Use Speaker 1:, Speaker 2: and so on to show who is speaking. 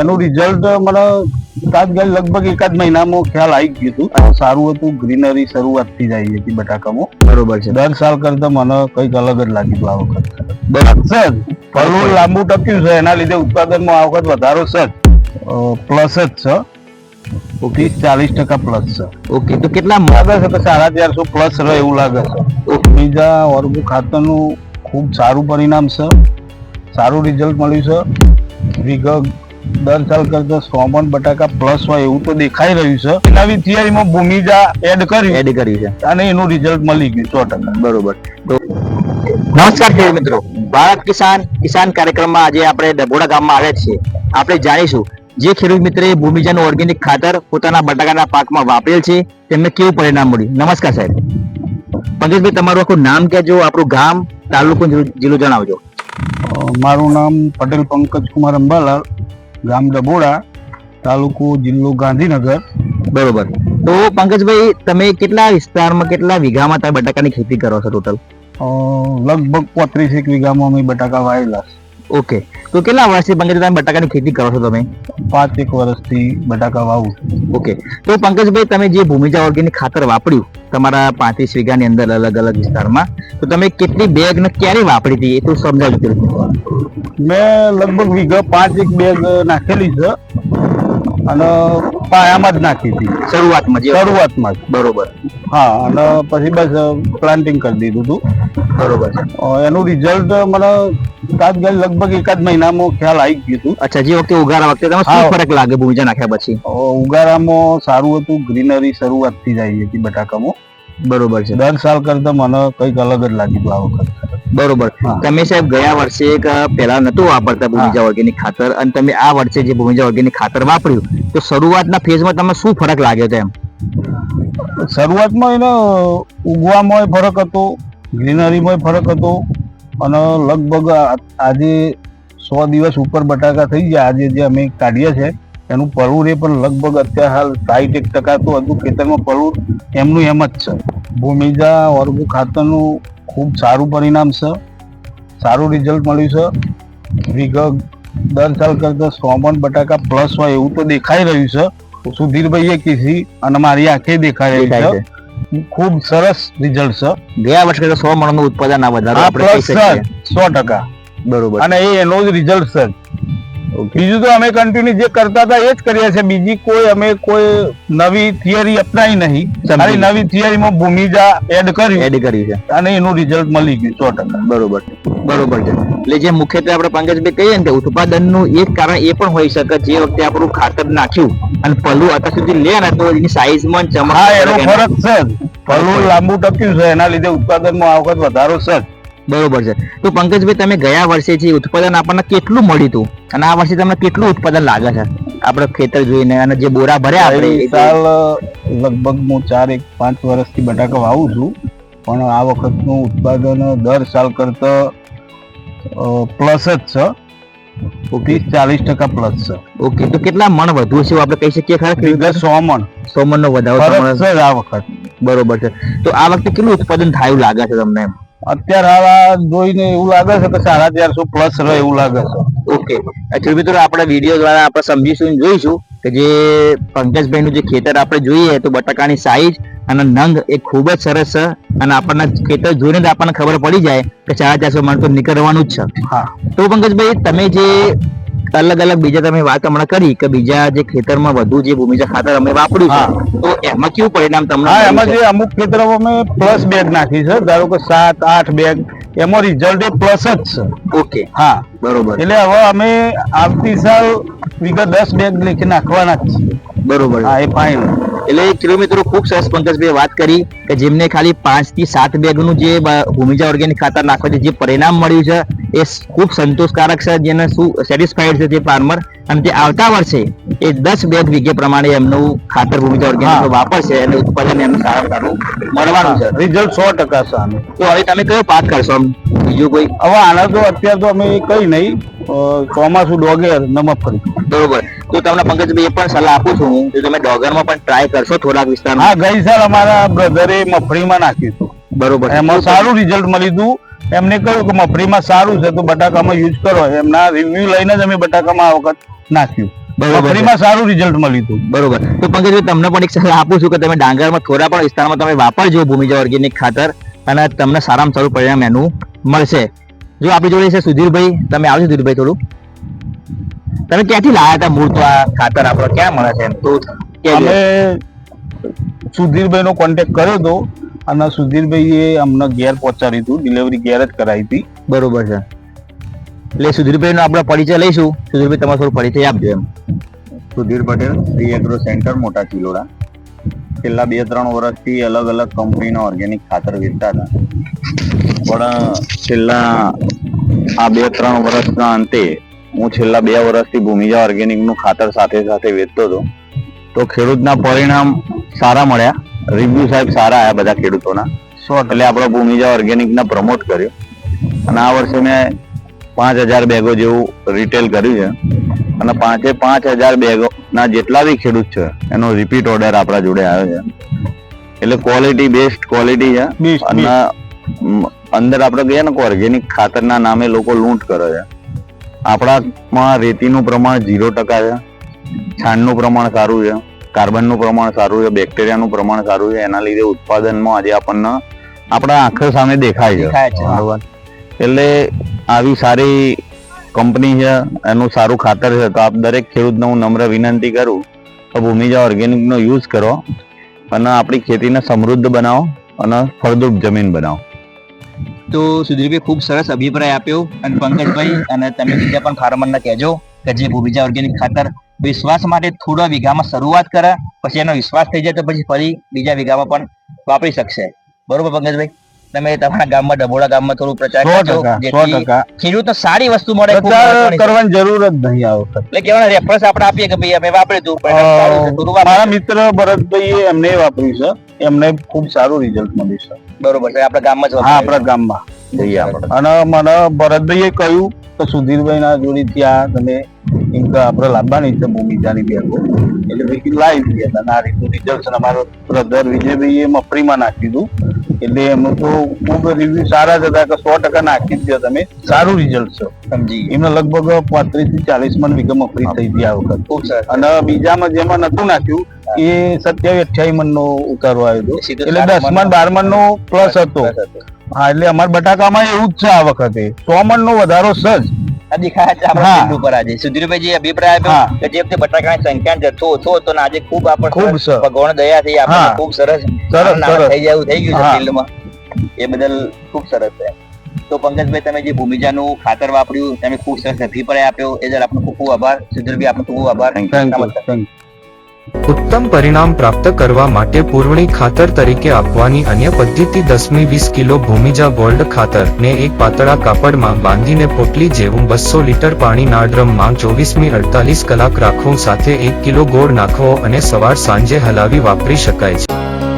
Speaker 1: એનું રિઝલ્ટ મને તાત્કાલિક લગભગ એકાદ મહિનામાં ખ્યાલ આવી ગયું હતું. સારું હતું ગ્રીનરી શરૂઆતથી જ આવી હતી બટાકામાં.
Speaker 2: બરોબર છે.
Speaker 1: દર સાલ કરતા મને કંઈક અલગ જ લાગ્યું આ વખત.
Speaker 2: બરાબર.
Speaker 1: ફળનું લાંબુ ટક્યું છે એના લીધે ઉત્પાદનમાં આ વખત વધારો છે. પ્લસ જ છે. ઓકે. ચાલીસ ટકા પ્લસ છે.
Speaker 2: ઓકે તો કેટલા
Speaker 1: લાગે છે તો સાડા ચારસો પ્લસ રહે એવું લાગે છે. બીજા ઓર્ગુ ખાતરનું ખૂબ સારું પરિણામ છે. સારું રિઝલ્ટ મળ્યું છે. વિગત દર સાલ કરતા સો મણ બટાકા પ્લસ હોય એવું તો દેખાઈ રહ્યું છે. નવી થિયરીમાં ભૂમિજા એડ કરી.
Speaker 2: એડ કરી છે.
Speaker 1: અને એનું રિઝલ્ટ મળી ગયું સો ટકા.
Speaker 2: બરોબર. તો નમસ્કાર ખેડૂત મિત્રો. ભારત કિસાન કિસાન કાર્યક્રમમાં આજે આપણે ડભોડા ગામમાં આવ્યા છીએ. આપણે જાણીશું જે ખેડૂત મિત્રે ભૂમિજાનું ઓર્ગેનિક ખાતર પોતાના બટાકાના પાકમાં વાપરેલ છે તેમને કેવું પરિણામ મળ્યું? નમસ્કાર સાહેબ. પંકજભાઈ તમારું આખું નામ કહેજો આપણું ગામ તાલુકો જિલ્લો- જિલ્લો જણાવજો
Speaker 1: મારું નામ પટેલ પંકજ કુમાર અંબાલાલ. ગામ ડબોડા તાલુકો જિલ્લો ગાંધીનગર.
Speaker 2: બરોબર. તો પંકજભાઈ તમે કેટલા વિસ્તારમાં કેટલા વીઘામાં તમે બટાકાની ખેતી કરો છો ટોટલ
Speaker 1: લગભગ પોત્રીસ એક વીઘામાં અમે બટાકા વાવેલા. છે.
Speaker 2: ઓકે. તો કેટલા વર્ષથી પંકજભાઈ તમે બટાકાની ખેતી કરો છો તમે?
Speaker 1: પાંચ એક વર્ષથી બટાકા વાવું.
Speaker 2: ઓકે. તો પંકજભાઈ તમે જે ભૂમિજા ઓર્ગેનિક ખાતર વાપર્યું તમારા પાંત્રીસ વીઘાની અંદર અલગ અલગ વિસ્તારમાં તો તમે કેટલી બેગ ને ક્યારે વાપરી હતી એ તો સમજાવજો
Speaker 1: મેં લગભગ વીઘા પાંચ એક બેગ નાખેલી છે. અને પાયામાં જ નાખી હતી.
Speaker 2: શરૂઆતમાં
Speaker 1: શરૂઆતમાં જ.
Speaker 2: બરોબર.
Speaker 1: હા અને પછી બસ પ્લાન્ટિંગ કરી દીધું હતું.
Speaker 2: બરોબર
Speaker 1: એનું રિઝલ્ટ મને તાત્કાલિક લગભગ એકાદ મહિનામાં ખ્યાલ આવી ગયું હતું.
Speaker 2: અચ્છા જે વખતે ઉગારા વખતે તમે શું ફરક લાગે ભૂમિજા નાખ્યા પછી?
Speaker 1: ઉગારામાં સારું હતું ગ્રીનરી શરૂઆતથી જ આવી હતી બટાકામાં.
Speaker 2: બરોબર છે.
Speaker 1: દર સાલ કરતા મને કંઈક અલગ જ લાગ્યું આ વખત.
Speaker 2: બરોબર. તમે સાહેબ ગયા વર્ષે એક પહેલા નતું વાપરતા ભૂમિજા ઓર્ગેનિક ખાતર અને તમે આ વર્ષે જે ભૂમિજા ઓર્ગેનિક ખાતર વાપર્યું તો શરૂઆતના ફેઝમાં તમે શું ફરક લાગ્યો તેમ
Speaker 1: શરૂઆતમાં એને ઉગવામાં ફરક હતો ગ્રીનરીમાં ફરક હતો અને લગભગ આજે સો દિવસ ઉપર બટાકા થઈ ગયા. આજે જે અમે કાઢીએ છે, એનું પળવું રે, પણ લગભગ અત્યારે હાલ સાઠ એક ટકા તો હજુ ખેતરમાં પળવું એમનું એમ જ છે. ભૂમિજા ઓર્ગો ખાતરનું ખૂબ સારું પરિણામ છે. સારું રિઝલ્ટ મળ્યું છે. વિગત દર સાલ કરતાં સોમન બટાકા પ્લસ હોય એવું તો દેખાઈ રહ્યું છે. સુધીરભાઈએ કીધી અને મારી આંખે દેખાઈ રહી છે. ખૂબ સરસ રિઝલ્ટ છે.
Speaker 2: ગયા વર્ષે કરતા સો મણનું ઉત્પાદન આ વધારો આપણે કહી શકીએ.
Speaker 1: સો ટકા.
Speaker 2: બરોબર.
Speaker 1: અને એ એનો જ રિઝલ્ટ છે. બીજું તો અમે કન્ટિન્યુ જે કરતા હતા એ જ કરીએ છીએ. બીજી કોઈ અમે કોઈ નવી થિયરી અપનાવી નહીં. ખાલી નવી થિયરીમાં ભૂમિજા એડ કરી
Speaker 2: એડ કરી છે.
Speaker 1: અને એનું રિઝલ્ટ મળી ગયું સો ટકા.
Speaker 2: બરોબર. બરોબર છે. એટલે જે મુખ્યત્વે આપણે પંકજભાઈ કહીએ ને કે ઉત્પાદનનું એક કારણ એ પણ હોઈ શકે જે વખતે આપણું ખાતર નાખ્યું અને પલું અત્યાર સુધી લે ને તો એની સાઈઝમાં ચમક
Speaker 1: એનો ફરક છે પલું લાંબુ ટક્યું છે એના લીધે ઉત્પાદનમાં આ વખત વધારો છે
Speaker 2: બરોબર છે. તો પંકજભાઈ તમે ગયા વર્ષે જે ઉત્પાદન આપણને કેટલું મળ્યું હતું? અને આ વર્ષે તમને કેટલું ઉત્પાદન લાગે છે? આપણે ખેતર જોઈને અને જે બોરા ભર્યા આપણે
Speaker 1: સાલ લગભગ હું ચાર એક પાંચ વર્ષથી બટાકા વાવું છું. પણ આ વખતનું ઉત્પાદન દર સાલ કરતા પ્લસ જ છે. ત્રીસ ચાલીસ ટકા પ્લસ છે.
Speaker 2: ઓકે તો કેટલા મણ વધુ છે આપણે કહી શકીએ ખરા
Speaker 1: સો મણ.
Speaker 2: સો મણ નો વધારો
Speaker 1: છે આ વખત.
Speaker 2: બરોબર છે. તો આ વખતે કેટલું ઉત્પાદન થાય એવું લાગે છે તમને એમ?
Speaker 1: અત્યારે આ જોઈને એવું લાગે છે કે સાડા ચારસો પ્લસ રહે એવું લાગે છે.
Speaker 2: ઓકે એક્ચુઅલી મિત્રો આપણે વીડિયો દ્વારા આપણે સમજીશું જોઈશું કે જે પંકજભાઈ નું જે ખેતર આપણે જોઈએ તો બટાકાની સાઈઝ અને નંગ એ ખૂબ જ સરસ છે. અને આપણને ખેતર જોઈને આપણને ખબર પડી જાય કે ચાર ચારસો મણ તો નીકળવાનું જ છે. તો પંકજભાઈ તમે જે અલગ અલગ બીજા તમે વાત હમણાં કરી કે બીજા જે ખેતરમાં વધુ જે ભૂમિજા ખાતર અમે વાપર્યું છે. તો એમાં કેવું પરિણામ તમને
Speaker 1: હા એમાં જે અમુક ખેતરોમાં અમે પ્લસ બેગ નાખી છે. ધારો કે સાત આઠ બેગ એમાં રિઝલ્ટ એ પ્લસ જ છે.
Speaker 2: ઓકે
Speaker 1: હા.
Speaker 2: બરોબર.
Speaker 1: એટલે હવે અમે આવતી સાલ વિગત દસ બેગ લેખી નાખવાના જ છીએ
Speaker 2: બરોબર.
Speaker 1: હા એ ફાઇન
Speaker 2: એટલે કિલોમીટરો ખૂબ સરસ પંકજભાઈ વાત કરી કે જેમને ખાલી પાંચથી સાત બેગનું જે ભૂમિજા ઓર્ગેનિક ખાતર નાખવાથી જે પરિણામ મળ્યું છે, એ ખૂબ સંતોષકારક છે, જેને શું સેટિસ્ફાઈડ છે તે ફાર્મર અને તે આવતા વર્ષે એ દસ બેગ વીઘે પ્રમાણે એમનું ખાતર ભૂમિ ઓર્ગેનિક વાપરશે અને ઉત્પાદન એમનું સારું સારું મળવાનું છે.
Speaker 1: રિઝલ્ટ સો ટકા છે આનું.
Speaker 2: તો હવે તમે કયો પાક કરશો બીજું કોઈ?
Speaker 1: હવે આના તો અત્યારે તો અમે કઈ નહીં. ચોમાસું ડોગેર ને મગફળી
Speaker 2: બરોબર. તો તમને પંકજભાઈ એ પણ સલાહ આપું છું હું કે તમે ડોગરમાં પણ ટ્રાય કરશો થોડાક વિસ્તારમાં.
Speaker 1: હા ગઈ સાલ અમારા બ્રધરે મફળીમાં નાખ્યું હતું.
Speaker 2: બરોબર.
Speaker 1: એમાં સારું રિઝલ્ટ મળી હતું. એમને કહ્યું કે મફળીમાં સારું છે તો બટાકામાં યુઝ કરો. એમના રિવ્યુ લઈને જ અમે બટાકામાં આ વખત નાખ્યું.
Speaker 2: બરોબર.
Speaker 1: સારું રિઝલ્ટ મળ્યું હતું.
Speaker 2: બરોબર. તો પંકજ તમને પણ એક સલાહ આપું છું કે તમે ડાંગરમાં થોડા પણ વિસ્તારમાં તમે વાપરજો ભૂમિજા ઓર્ગેનિક ખાતર અને તમને સારામાં સારું પરિણામ એનું મળશે. જો આપણી જોડે છે સુધીરભાઈ તમે આવજો સુધીરભાઈ થોડું. તમે ક્યાંથી લાયા હતા મૂળ તો આ ખાતર આપણો? ક્યાં મળે છે તો.
Speaker 1: અમે સુધીરભાઈ નો કોન્ટેક્ટ કર્યો હતો અને સુધીરભાઈએ અમને ઘેર પહોંચાડ્યું હતું. ડિલિવરી ઘેર જ કરાવી હતી.
Speaker 2: બરોબર છે. એટલે સુધીરભાઈ નો આપણે પરિચય લઈશું. સુધીરભાઈ તમારો થોડો પરિચય આપજો એમ.
Speaker 3: સુધીર પટેલ શ્રી એગ્રો સેન્ટર, મોટા ચિલોડા છેલ્લા બે ત્રણ વર્ષથી અલગ અલગ કંપનીના ઓર્ગેનિક ખાતર વેચતા હતા. પણ છેલ્લા આ બે ત્રણ વર્ષના અંતે હું છેલ્લા બે વર્ષથી ભૂમિજા ઓર્ગેનિકનું ખાતર સાથે સાથે વેચતો હતો. તો ખેડૂતના પરિણામ સારા મળ્યા. રિવ્યુ સાહેબ સારા આવ્યા બધા ખેડૂતોના. એટલે આપણે ભૂમિજા ઓર્ગેનિકના પ્રમોટ કર્યો. અને આ વર્ષે મેં પાંચ હજાર બેગો જેવું રિટેલ કર્યું છે. અને પાંચે પાંચ હજાર બેગો. ના જેટલા બી ખેડૂત છે એનો રિપીટ ઓર્ડર આપણા જોડે આવ્યો છે. એટલે ક્વોલિટી બેસ્ટ ક્વોલિટી છે. અને અંદર આપણે કહીએ ને ઓર્ગેનિક ખાતરના નામે લોકો લૂંટ કરે છે. આપણામાં રેતીનું પ્રમાણ ઝીરો ટકા છે છાણનું પ્રમાણ સારું છે કાર્બનનું પ્રમાણ સારું છે બેક્ટેરિયાનું પ્રમાણ સારું છે એના લીધે ઉત્પાદનમાં આજે આપણને આપણા આંખો સામે દેખાય છે. એટલે આવી સારી કંપની છે, એનું સારું ખાતર છે, તો આપ દરેક ખેડૂતને હું નમ્ર વિનંતી કરું, તો ભૂમિજા ઓર્ગેનિકનો યુઝ કરો અને આપણી ખેતીને સમૃદ્ધ બનાવો અને ફળદ્રુપ જમીન બનાવો.
Speaker 2: તો સુધીરભાઈ, ખૂબ સરસ અભિપ્રાય આપ્યો. અને પંકજભાઈ, અને તમે બીજા પણ ફાર્મરને કહેજો કે જે ભૂમિજા ઓર્ગેનિક ખાતર વિશ્વાસ માટે થોડા વીઘામાં શરૂઆત કરે, પછી એનો વિશ્વાસ થઈ જાય તો પછી ફરી બીજા વીઘામાં પણ વાપરી શકશે. બરોબર પંકજભાઈ? તમે તમારા ગામમાં ડબોડા ગામમાં થોડું પ્રચાર કરજો જેથી
Speaker 1: ટકા.
Speaker 2: ખેડૂતને સારી વસ્તુ મળે
Speaker 1: પ્રચાર કરવાની જરૂર જ નહીં આ વખત.
Speaker 2: એટલે કહેવાય રેફરન્સ આપણે આપીએ કે ભાઈ અમે વાપરી દઉં
Speaker 1: મારા મિત્ર ભરતભાઈ એમને વાપર્યું છે. એમને ખૂબ સારું રિઝલ્ટ મળ્યું છે.
Speaker 2: બરોબર છે આપણા ગામમાં જ
Speaker 1: હા આપણા ગામમાં.
Speaker 3: જઈએ આપણે.
Speaker 1: અને મને ભરતભાઈએ કહ્યું કે સુધીરભાઈ ના જોડી ત્યાં તમે આપણે લાવવાની છે ભૂમિજાની બેગો એટલે પછી લાવી દીધી હતા આ રીતનું રિઝલ્ટ છે અમારો બ્રધર વિજયભાઈએ મફરીમાં નાખી હતું એટલે એમનું તો ખૂબ રિવ્યુ સારા જ હતા કે સો ટકા નાખી જ દો તમે. સારું રિઝલ્ટ છે.
Speaker 2: સમજી
Speaker 1: એમને લગભગ પાંત્રીસથી ચાલીસ મણ વિગમ મફરી થઈ હતી આ વખત. અને બીજામાં જેમાં નતું નાખ્યું એ સત્યાવીસ અઠ્યાવીસ મણ નો ઉતારો આવ્યો હતો. એટલે દસ
Speaker 2: મણ
Speaker 1: મણ બાર મણ નો પ્લસ હતો. હા એટલે અમારા બટાકામાં એવું જ છે આ વખતે. સો મણ નો વધારો સજ.
Speaker 2: દેખાય આપણા
Speaker 1: હા.
Speaker 2: ફિલ્ડ આજે. સુધીરભાઈ જે અભિપ્રાય આપ્યો કે જે વખતે બટાકાની સંખ્યા જથ્થો ઓછો હતો ને આજે ખૂબ આપણે
Speaker 1: ખૂબ
Speaker 2: ભગવાન દયા થઈ આપણને ખૂબ સરસ
Speaker 1: સરસ,
Speaker 2: થઈ જાય થઈ ગયું છે ફિલ્ડમાં. એ બદલ ખૂબ સરસ છે. તો પંકજભાઈ તમે જે ભૂમિજાનું ખાતર વાપર્યું તમે ખૂબ સરસ અભિપ્રાય આપ્યો. એ જરા આપનો ખૂબ ખૂબ આભાર. સુધીરભાઈ આપનો ખૂબ આભાર. નમસ્કાર.
Speaker 4: ઉત્તમ પરિણામ પ્રાપ્ત કરવા માટે પૂર્વણી ખાતર તરીકે આપવાની અન્ય પદ્ધતિ દસમી વીસ કિલો ભૂમિજા ગોલ્ડ ખાતર ને એક પાતળા કાપડમાં બાંધીને પોટલી જેવું બસો લીટર પાણીના ડ્રમમાં ચોવીસમી અડતાલીસ કલાક રાખવું સાથે એક કિલો ગોળ નાખવો અને સવાર સાંજે હલાવી વાપરી શકાય છે.